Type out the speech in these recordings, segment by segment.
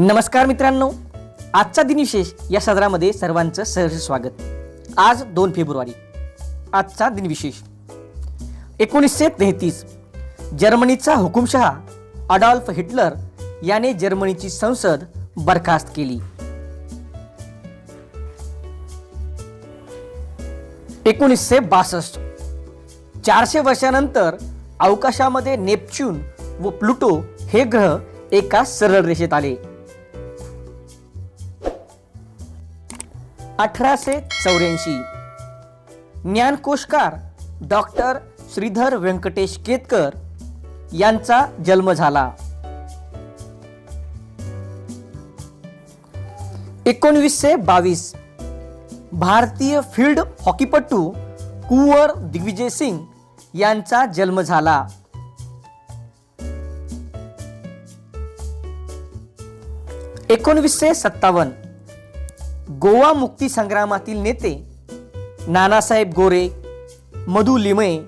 नमस्कार मित्रांनो. आजचा दिनविशेष या सदरामध्ये सर्वांचं सहर्ष स्वागत. आज दोन फेब्रुवारी. आजचा दिनविशेष एकोणीसशे तेहतीस. जर्मनीचा हुकुमशहा अडॉल्फ हिटलर याने जर्मनीची संसद बरखास्त केली. एकोणीसशे बासष्ट. चारशे वर्षानंतर अवकाशामध्ये नेपच्यून व प्लुटो हे ग्रह एका सरळ रेषेत आले. अठराशे चौऱ्याऐंशी. ज्ञानकोशकार डॉक्टर श्रीधर व्यंकटेश केतकर यांचा जन्म झाला. एकोणवीसशे बावीस. भारतीय फील्ड हॉकीपटू कुंवर दिग्विजय सिंग यांचा जन्म झाला. एकोणवीसशे सत्तावन्न. गोवा मुक्ती संग्रामातील नेते नानासाहेब गोरे मधु लिमये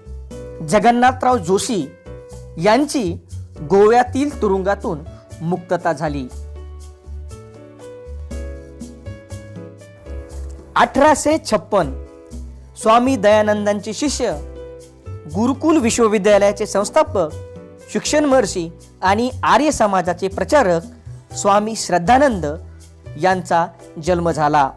जगन्नाथराव जोशी यांची गोव्यातील तुरुंगातून मुक्तता झाली. अठराशे छप्पन स्वामी दयानंदांचे शिष्य गुरुकुल विश्वविद्यालयाचे संस्थापक शिक्षण महर्षी आणि आर्य समाजाचे प्रचारक स्वामी श्रद्धानंद यांचा जन्म झाला.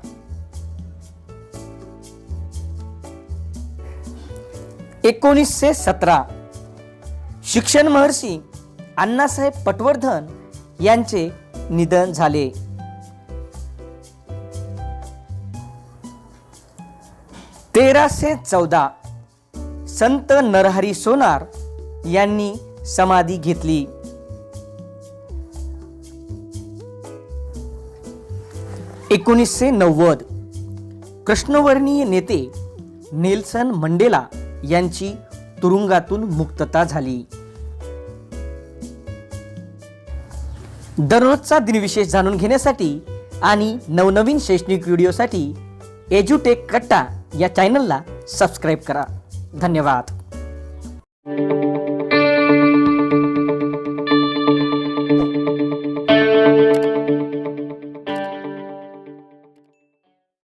एकोणीसशे सतरा. शिक्षण महर्षी अण्णासाहेब पटवर्धन यांचे निधन झाले. तेराशे चौदा. संत नरहरी सोनार यांनी समाधी घेतली. एकोणीसशे नव्वद. कृष्णवर्णीय नेते नेल्सन मंडेला यांची तुरुंगातून मुक्तता झाली. दररोजचा दिनविशेष जाणून घेण्यासाठी आणि नवनवीन शैक्षणिक व्हिडिओसाठी एज्युटेक कट्टा या चॅनलला सबस्क्राईब करा. धन्यवाद.